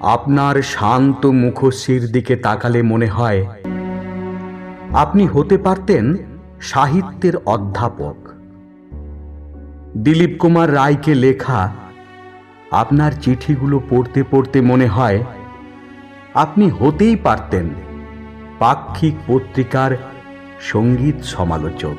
আপনার শান্ত মুখশ্রীর দিকে তাকালে মনে হয় আপনি হতে পারতেন সাহিত্যের অধ্যাপক। দিলীপ কুমার রায়কে লেখা আপনার চিঠিগুলো পড়তে পড়তে মনে হয় আপনি হতেই পারতেন পাক্ষিক পত্রিকার সংগীত সমালোচক।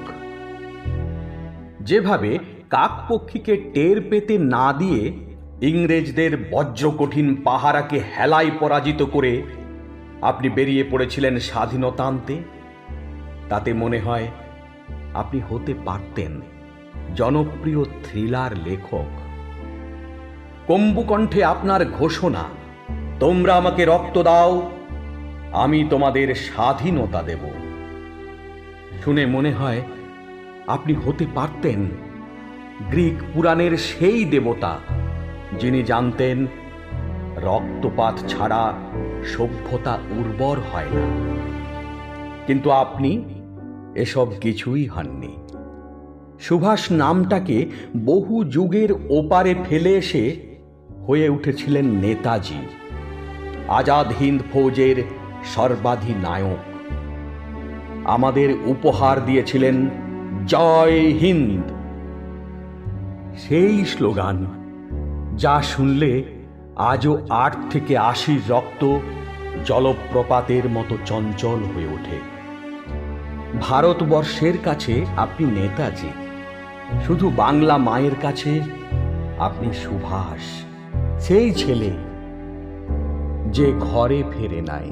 যেভাবে কাকপক্ষীকে টের পেতে না দিয়ে ইংরেজদের বজ্র বজ্রকঠিন পাহারাকে হেলায় পরাজিত করে আপনি বেরিয়ে পড়েছিলেন স্বাধীনতা আনতে তাতে মনে হয় আপনি হতে পারতেন জনপ্রিয় থ্রিলার লেখক। কম্বুকণ্ঠে আপনার ঘোষণা, তোমরা আমাকে রক্ত দাও, আমি তোমাদের স্বাধীনতা দেব। শুনে মনে হয় আপনি হতে পারতেন। গ্রিক পুরাণের সেই দেবতা যিনি জানতেন, রক্তপাত ছাড়া সভ্যতা উর্বর হয় না। কিন্তু আপনি এসব কিছুই হননি। সুভাষ নামটাকে বহু যুগের ওপারে ফেলে এসে হয়ে উঠেছিলেন নেতাজি, আজাদ হিন্দ ফৌজের সর্বাধিনায়ক। আমাদের উপহার দিয়েছিলেন, জয় হিন্দ! সেই স্লোগান। যা শুনলে আজও আট থেকে আশির রক্ত জলপ্রপাতের মতো চঞ্চল হয়ে ওঠে। ভারতবর্ষের কাছে আপনি নেতাজি, শুধু বাংলা মায়ের কাছে আপনি সুভাষ, সেই ছেলে যে ঘরে ফেরে নাই।